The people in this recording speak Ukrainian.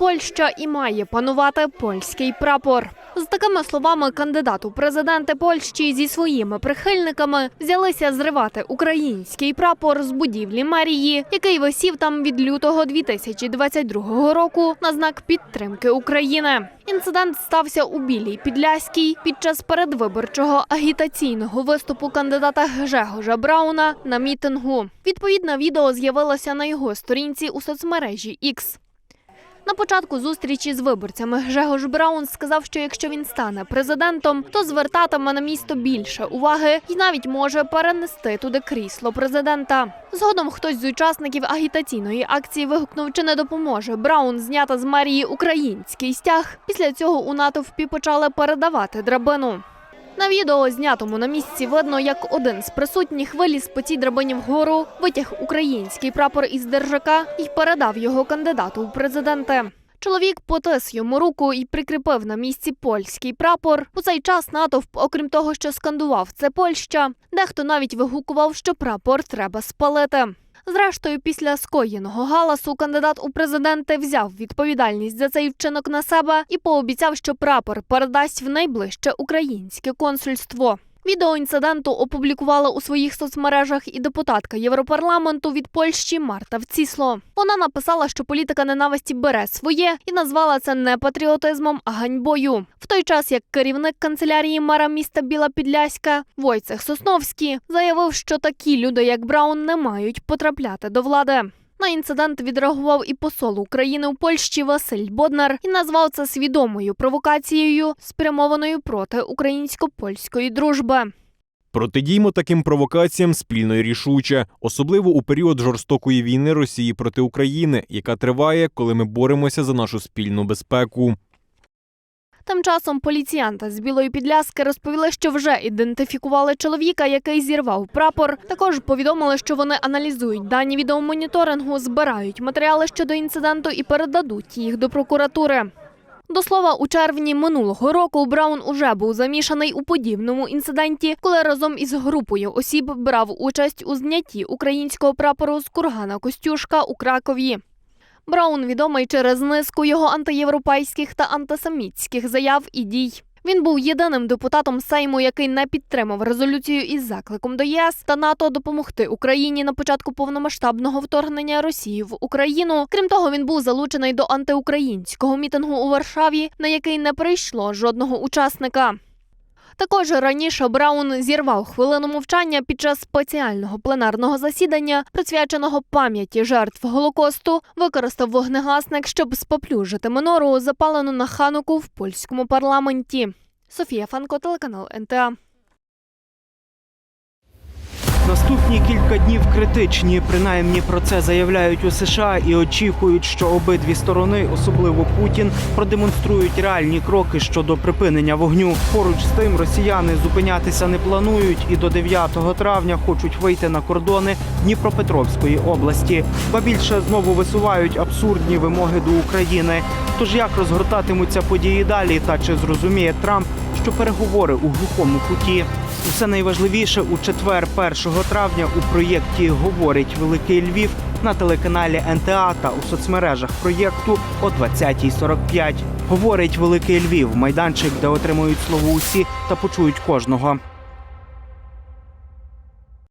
Польща і має панувати польський прапор. З такими словами кандидат у президенти Польщі зі своїми прихильниками взялися зривати український прапор з будівлі мерії, який висів там від лютого 2022 року на знак підтримки України. Інцидент стався у Білій Підляській під час передвиборчого агітаційного виступу кандидата Гжегожа Брауна на мітингу. Відповідне відео з'явилося на його сторінці у соцмережі X. На початку зустрічі з виборцями Гжегош Браун сказав, що якщо він стане президентом, то звертатиме на місто більше уваги і навіть може перенести туди крісло президента. Згодом хтось з учасників агітаційної акції вигукнув, чи не допоможе Браун зняти з мерії український стяг. Після цього у натовпі почали передавати драбину. На відео, знятому на місці, видно, як один з присутніх виліз по цій драбині вгору, витяг український прапор із держака і передав його кандидату у президенти. Чоловік потис йому руку і прикріпив на місці польський прапор. У цей час натовп, окрім того, що скандував це Польща, дехто навіть вигукував, що прапор треба спалити. Зрештою, після скоєного галасу кандидат у президенти взяв відповідальність за цей вчинок на себе і пообіцяв, що прапор передасть в найближче українське консульство. Відео інциденту опублікувала у своїх соцмережах і депутатка Європарламенту від Польщі Марта Вцісло. Вона написала, що політика ненависті бере своє і назвала це не патріотизмом, а ганьбою. В той час як керівник канцелярії мера міста Біла Підляська Войцех Сосновський заявив, що такі люди, як Браун, не мають потрапляти до влади. На інцидент відреагував і посол України у Польщі Василь Боднар і назвав це свідомою провокацією, спрямованою проти українсько-польської дружби. Протидіймо таким провокаціям спільно і рішуче, особливо у період жорстокої війни Росії проти України, яка триває, коли ми боремося за нашу спільну безпеку. Тим часом поліціянти з Білої Підляски розповіли, що вже ідентифікували чоловіка, який зірвав прапор. Також повідомили, що вони аналізують дані відеомоніторингу, збирають матеріали щодо інциденту і передадуть їх до прокуратури. До слова, у червні минулого року Браун уже був замішаний у подібному інциденті, коли разом із групою осіб брав участь у знятті українського прапору з кургана Костюшка у Кракові. Браун відомий через низку його антиєвропейських та антисемітських заяв і дій. Він був єдиним депутатом Сейму, який не підтримав резолюцію із закликом до ЄС та НАТО допомогти Україні на початку повномасштабного вторгнення Росії в Україну. Крім того, він був залучений до антиукраїнського мітингу у Варшаві, на який не прийшло жодного учасника. Також раніше Браун зірвав хвилину мовчання під час спеціального пленарного засідання, присвяченого пам'яті жертв Голокосту, використав вогнегасник, щоб споплюжити минору, запалену на хануку в польському парламенті. Софія Фанко, телеканал НТА. Наступні кілька днів критичні. Принаймні про це заявляють у США і очікують, що обидві сторони, особливо Путін, продемонструють реальні кроки щодо припинення вогню. Поруч з тим, росіяни зупинятися не планують і до 9 травня хочуть вийти на кордони Дніпропетровської області. Ба більше знову висувають абсурдні вимоги до України. Тож як розгортатимуться події далі, та чи зрозуміє Трамп, що переговори у глухому куті? Усе найважливіше у четвер, 1 травня, у проєкті Говорить Великий Львів на телеканалі НТА та у соцмережах проєкту о 20.45. Говорить Великий Львів, майданчик, де отримують слово усі та почують кожного.